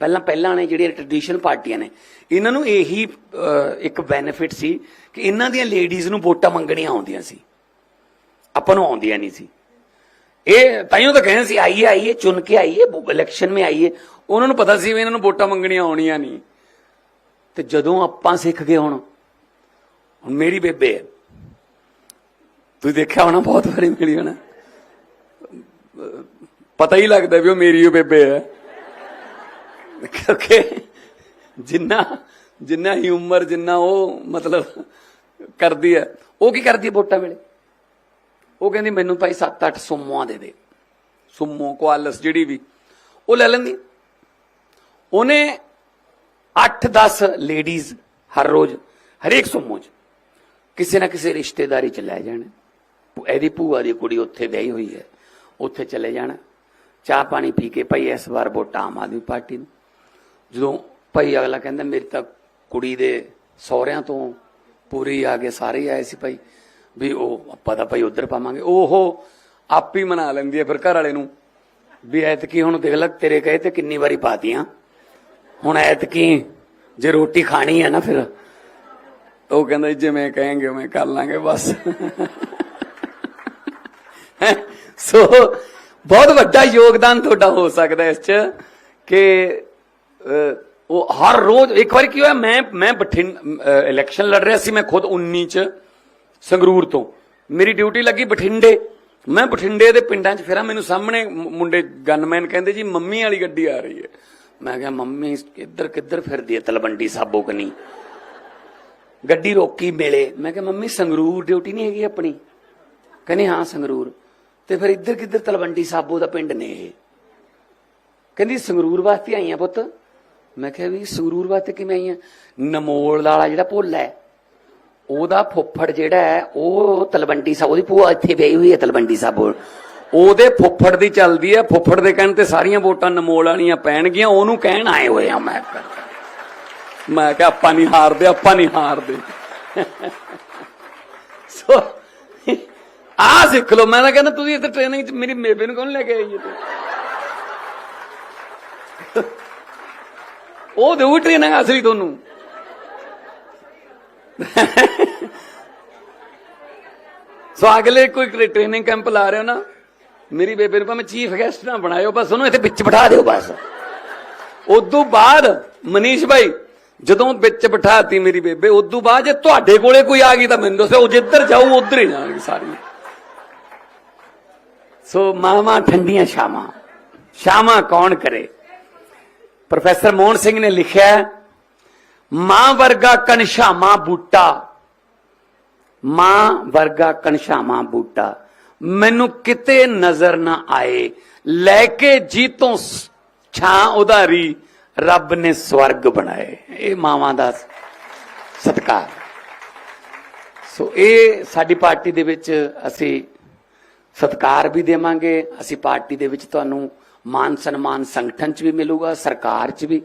ਪਹਿਲਾਂ ਪਹਿਲਾਂ ਨੇ ਜਿਹੜੀਆਂ ਟ੍ਰੈਡੀਸ਼ਨਲ ਪਾਰਟੀਆਂ ਨੇ, ਇਹਨਾਂ ਨੂੰ ਇਹੀ ਇੱਕ ਬੈਨੀਫਿਟ ਸੀ ਕਿ ਇਹਨਾਂ ਦੀਆਂ ਲੇਡੀਜ਼ ਨੂੰ ਵੋਟਾਂ ਮੰਗਣੀਆਂ ਆਉਂਦੀਆਂ ਸੀ। ਆਪਾਂ ਨੂੰ ਆਉਂਦੀਆਂ ਨਹੀਂ ਸੀ। ਇਹ ਤਾਈਓ ਤਾਂ ਕਹਿੰਦੇ ਸੀ, ਆਈਏ ਆਈਏ, ਚੁਣ ਕੇ ਆਈਏ ਇਲੈਕਸ਼ਨ में ਆਈਏ। ਉਹਨਾਂ ਨੂੰ ਪਤਾ ਸੀ ਵੀ ਇਹਨਾਂ ਨੂੰ ਵੋਟਾਂ ਮੰਗਣੀਆਂ ਆਉਣੀਆਂ ਨਹੀਂ। ਤੇ ਜਦੋਂ ਆਪਾਂ ਸਿੱਖ ਗਏ ਹੁਣ ਹੁਣ ਮੇਰੀ ਬੇਬੇ ਹੈ। ਤੁਸੀਂ ਦੇਖਿਆ ਹੋਣਾ, ਬਹੁਤ ਵਾਰੀ ਮਿਲੀ ਹੋਣਾ ਪਤਾ ਹੀ ਲੱਗਦਾ ਵੀ ਉਹ ਮੇਰੀ ਉਹ ਬੇਬੇ ਹੈ। ਕਿਉਂਕਿ ਜਿੰਨਾ ਜਿੰਨਾ ਹੀ ਉਮਰ, ਜਿੰਨਾ ਉਹ ਮਤਲਬ ਕਰਦੀ ਹੈ, ਉਹ ਕੀ ਕਰਦੀ ਹੈ ਵੋਟਾਂ ਵੇਲੇ? ਉਹ ਕਹਿੰਦੀ, ਮੈਨੂੰ ਭਾਈ 7-8 ਸੁਮੋਆਂ ਦੇ ਦੇ। ਸੁਮੋ, ਕੁਆਲਸ, ਜਿਹੜੀ ਵੀ। ਉਹ ਲੈ ਲੈਂਦੀ। ਉਹਨੇ 8-10 ਲੇਡੀਜ਼ ਹਰ ਰੋਜ਼, ਹਰੇਕ ਸੁਮੋ 'ਚ ਕਿਸੇ ਨਾ ਕਿਸੇ ਰਿਸ਼ਤੇਦਾਰੀ 'ਚ ਲੈ ਜਾਣਾ। ਇਹਦੀ ਭੂਆ ਦੀ ਕੁੜੀ ਉੱਥੇ ਵਿਆਹੀ ਹੋਈ ਹੈ, ਉੱਥੇ ਚਲੇ ਜਾਣਾ। ਚਾਹ ਪਾਣੀ ਪੀ ਕੇ ਭਾਈ ਇਸ ਵਾਰ ਵੋਟਾਂ ਆਮ ਆਦਮੀ ਪਾਰਟੀ ਨੂੰ। ਜਦੋਂ ਭਾਈ ਅਗਲਾ ਕਹਿੰਦਾ, ਮੇਰੀ ਤਾਂ ਕੁੜੀ ਦੇ ਸਹੁਰਿਆਂ ਤੋਂ ਪੂਰੀ ਆ ਗਏ ਸਾਰੇ ਆਏ ਸੀ ਭਾਈ, ਵੀ ਉਹ ਆਪਾਂ ਤਾਂ ਭਾਈ ਉਧਰ ਪਾਵਾਂਗੇ। ਉਹ ਆਪ ਹੀ ਮਨਾ ਲੈਂਦੀ ਹੈ ਫਿਰ ਘਰ ਵਾਲੇ ਨੂੰ, ਵੀ ਐਤਕੀ ਹੁਣ ਦੇਖ ਲੈ, ਤੇਰੇ ਕਹੇ ਤੇ ਕਿੰਨੀ ਵਾਰੀ ਪਾਤੀਆਂ। ਹੁਣ ਐਤਕੀ ਜੇ ਰੋਟੀ ਖਾਣੀ ਹੈ ਨਾ ਫਿਰ। ਉਹ ਕਹਿੰਦਾ ਜਿਵੇਂ ਕहेंगे ਉਵੇਂ ਕਰ ਲਾਂਗੇ ਬਸ। ਸੋ ਬਹੁਤ ਵੱਡਾ ਯੋਗਦਾਨ ਤੁਹਾਡਾ ਹੋ ਸਕਦਾ ਇਸ ਚ ਕਿ ਉਹ ਹਰ ਰੋਜ਼, ਇੱਕ ਵਾਰੀ ਕੀ ਹੋਇਆ, ਮੈਂ ਮੈਂ ਬਠਿੰਡ ਇਲੈਕਸ਼ਨ ਲੜ ਰਿਹਾ ਸੀ, ਮੈਂ ਖੁਦ 19 ਚ, ਸੰਗਰੂਰ ਤੋਂ। ਮੇਰੀ ਡਿਊਟੀ ਲੱਗੀ ਬਠਿੰਡੇ। ਮੈਂ ਬਠਿੰਡੇ ਦੇ ਪਿੰਡਾਂ 'ਚ ਫਿਰਾਂ, ਮੈਨੂੰ ਸਾਹਮਣੇ ਮੁੰਡੇ ਗਨਮੈਨ ਕਹਿੰਦੇ, ਜੀ, ਮੰਮੀ ਵਾਲੀ ਗੱਡੀ ਆ ਰਹੀ ਹੈ। ਮੈਂ ਕਿਹਾ, ਮੰਮੀ, ਕਿੱਧਰ ਕਿੱਧਰ ਫਿਰਦੀ ਹੈ ਤਲਵੰਡੀ ਸਾਬੋ ਕਨੀ? ਗੱਡੀ ਰੋਕੀ ਮੇਲੇ। ਮੈਂ ਕਿਹਾ, ਮੰਮੀ, ਸੰਗਰੂਰ ਡਿਊਟੀ ਨਹੀਂ ਹੈਗੀ ਆਪਣੀ? ਕਹਿੰਦੇ, ਹਾਂ, ਸੰਗਰੂਰ। ਤੇ ਫਿਰ ਇੱਧਰ ਕਿੱਧਰ ਤਲਵੰਡੀ ਸਾਬੋ ਦਾ ਪਿੰਡ ਨੇ ਇਹ। ਕਹਿੰਦੀ, ਸੰਗਰੂਰ ਵਾਸਤੇ ਆਈਆਂ ਪੁੱਤ। ਮੈਂ ਕਿਹਾ ਵੀ ਸੰਗਰੂਰ ਵਾਸਤੇ ਕਿਵੇਂ ਆਈਆਂ ਨਮੋਲ ਵਾਲਾ ਜਿਹੜਾ ਭੋਲਾ ਹੈ, ਉਹਦਾ ਫੁੱਫੜ ਜਿਹੜਾ ਹੈ, ਉਹ ਤਲਵੰਡੀ ਸਾਬੋ ਦੀ ਭੂਆ ਇੱਥੇ ਵਿਆਹੀ ਹੋਈ ਹੈ ਤਲਵੰਡੀ ਸਾਬੋ ਉਹਦੇ ਫੁੱਫੜ ਦੀ ਚੱਲਦੀ ਹੈ, ਫੁੱਫੜ ਦੇ ਕਹਿਣ ਤੇ ਸਾਰੀਆਂ ਵੋਟਾਂ ਨਮੋਲ ਵਾਲੀਆਂ ਪੈਣਗੀਆਂ, ਉਹਨੂੰ ਕਹਿਣ ਆਏ ਹੋਏ ਆ ਮੈਂ। ਮੈਂ ਕਿਹਾ, ਆਪਾਂ ਨਹੀਂ ਹਾਰਦੇ, ਆਪਾਂ ਨਹੀਂ ਹਾਰਦੇ। ਸੋ ਆ ਸਿੱਖ ਲੋ ਮੈਂ ਤਾਂ ਕਹਿੰਦਾ ਤੁਸੀਂ ਇੱਥੇ ਟ੍ਰੇਨਿੰਗ ਚ, ਮੇਰੀ ਮੇਬੇ ਨੂੰ ਕੌਣ ਲੈ ਕੇ ਆਈ ਹੈ ਉਹ ਦੇਊ ਟ੍ਰੇਨਿੰਗ ਅਸਲੀ ਤੁਹਾਨੂੰ ਸੋ ਅਗਲੇ ਕੋਈ ਟ੍ਰੇਨਿੰਗ ਕੈਂਪ ਲਾ ਰਹੇ ਹੋ ਨਾ, ਮੇਰੀ ਬੇਬੇ ਨੂੰ ਭਾਵੇਂ ਚੀਫ ਗੈਸਟ ਨਾ ਬਣਾਇਓ, ਬਸ ਉਹਨੂੰ ਇੱਥੇ ਵਿੱਚ ਬਿਠਾ ਦਿਓ ਬਸ। ਉਦੋਂ ਬਾਅਦ ਮਨੀਸ਼ ਭਾਈ ਜਦੋਂ ਵਿੱਚ ਬਿਠਾਤੀ ਮੇਰੀ ਬੇਬੇ, ਉਦੋਂ ਬਾਅਦ ਜੇ ਤੁਹਾਡੇ ਕੋਲੇ ਕੋਈ ਆ ਗਈ ਤਾਂ ਮੈਨੂੰ ਦੱਸੋ ਉਹ ਜਿੱਧਰ ਜਾਊ, ਉਧਰ ਹੀ ਜਾਣਗੇ ਸਾਰੀਆਂ। ਸੋ ਮਾਮਾ ਠੰਡੀਆਂ ਸ਼ਾਮਾਂ ਸ਼ਾਮਾਂ ਕੌਣ ਕਰੇ? ਪ੍ਰੋਫੈਸਰ ਮੋਹਨ ਸਿੰਘ ਨੇ ਲਿਖਿਆ ਮਾਂ ਵਰਗਾ ਕਨਸ਼ਾਮਾ ਬੂਟਾ। ਮਾਂ ਵਰਗਾ ਕਨਸ਼ਾਮਾ ਬੂਟਾ। ਮੈਨੂੰ ਕਿਤੇ ਨਜ਼ਰ ਨਾ ਆਏ। ਲੈ ਕੇ ਜੀ ਤੋਂ ਛਾਂ ਉਧਾਰੀ, ਰੱਬ ਨੇ ਸਵਰਗ ਬਣਾਏ। ਇਹ ਮਾਵਾਂ ਦਾ ਸਤਕਾਰ। ਸੋ ਇਹ ਸਾਡੀ ਪਾਰਟੀ ਦੇ ਵਿੱਚ ਅਸੀਂ ਸਤਕਾਰ ਵੀ ਦੇਵਾਂਗੇ। ਅਸੀਂ ਪਾਰਟੀ ਦੇ ਵਿੱਚ ਤੁਹਾਨੂੰ ਮਾਨ ਸਨਮਾਨ ਸੰਗਠਨ ਚ ਵੀ ਮਿਲੂਗਾ ਸਰਕਾਰ ਚ ਵੀ।